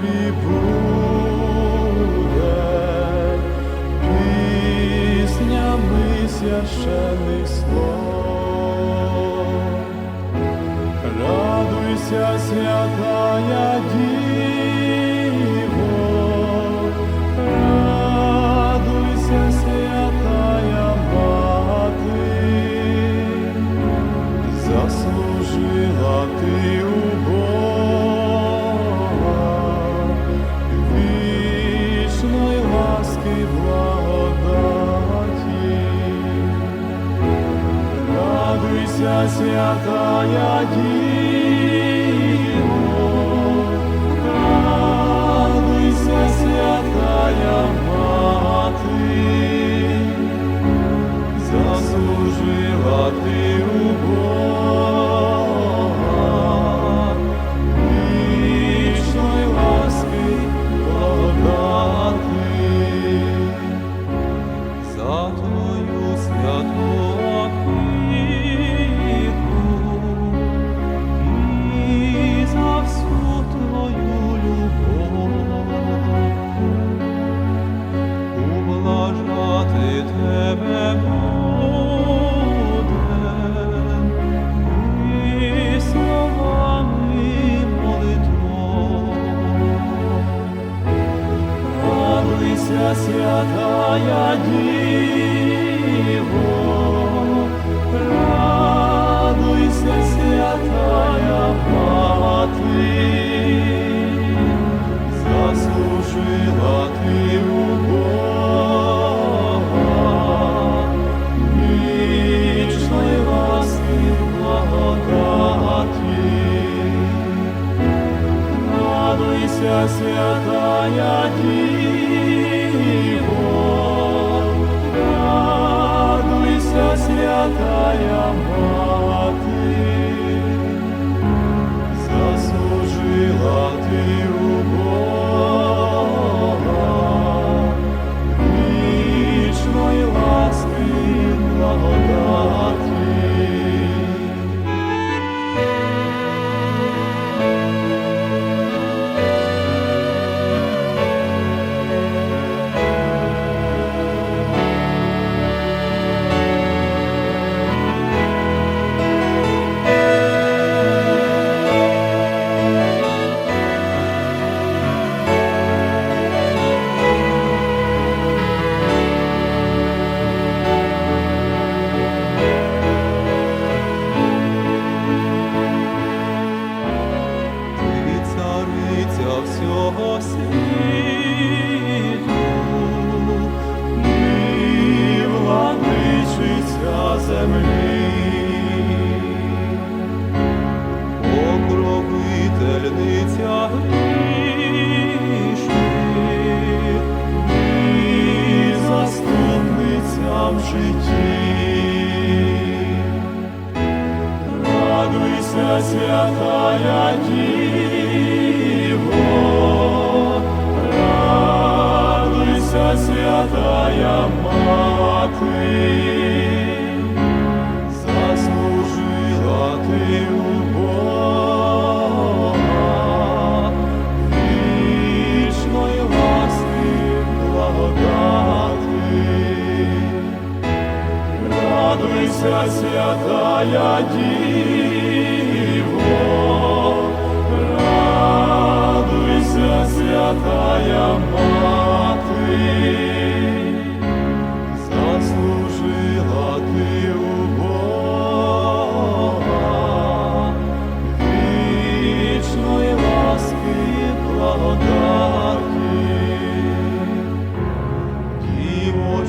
тобі буде піснями священих слов. Радуйся, святая Діво, благодаті. Радуйся, святая Діво, всього світу, і владичиця землі, покровительниця грішних. І заступниця в житті. Радуйся, святая Діво, радуйся, святая Мати, заслужила ти у Бога вічної ласки благодати. Радуйся, святая Діво, радуйся, святая Мати,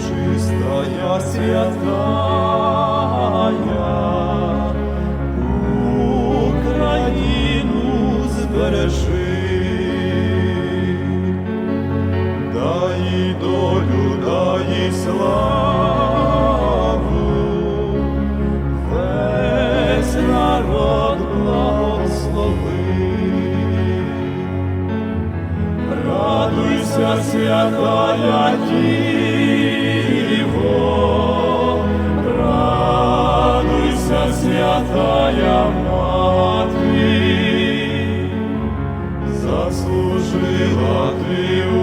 чистая святая, Україну збережи, долю дай славу, весь народ благослови, радуйся, святая Діво, радуйся, святая мати, заслужила ти.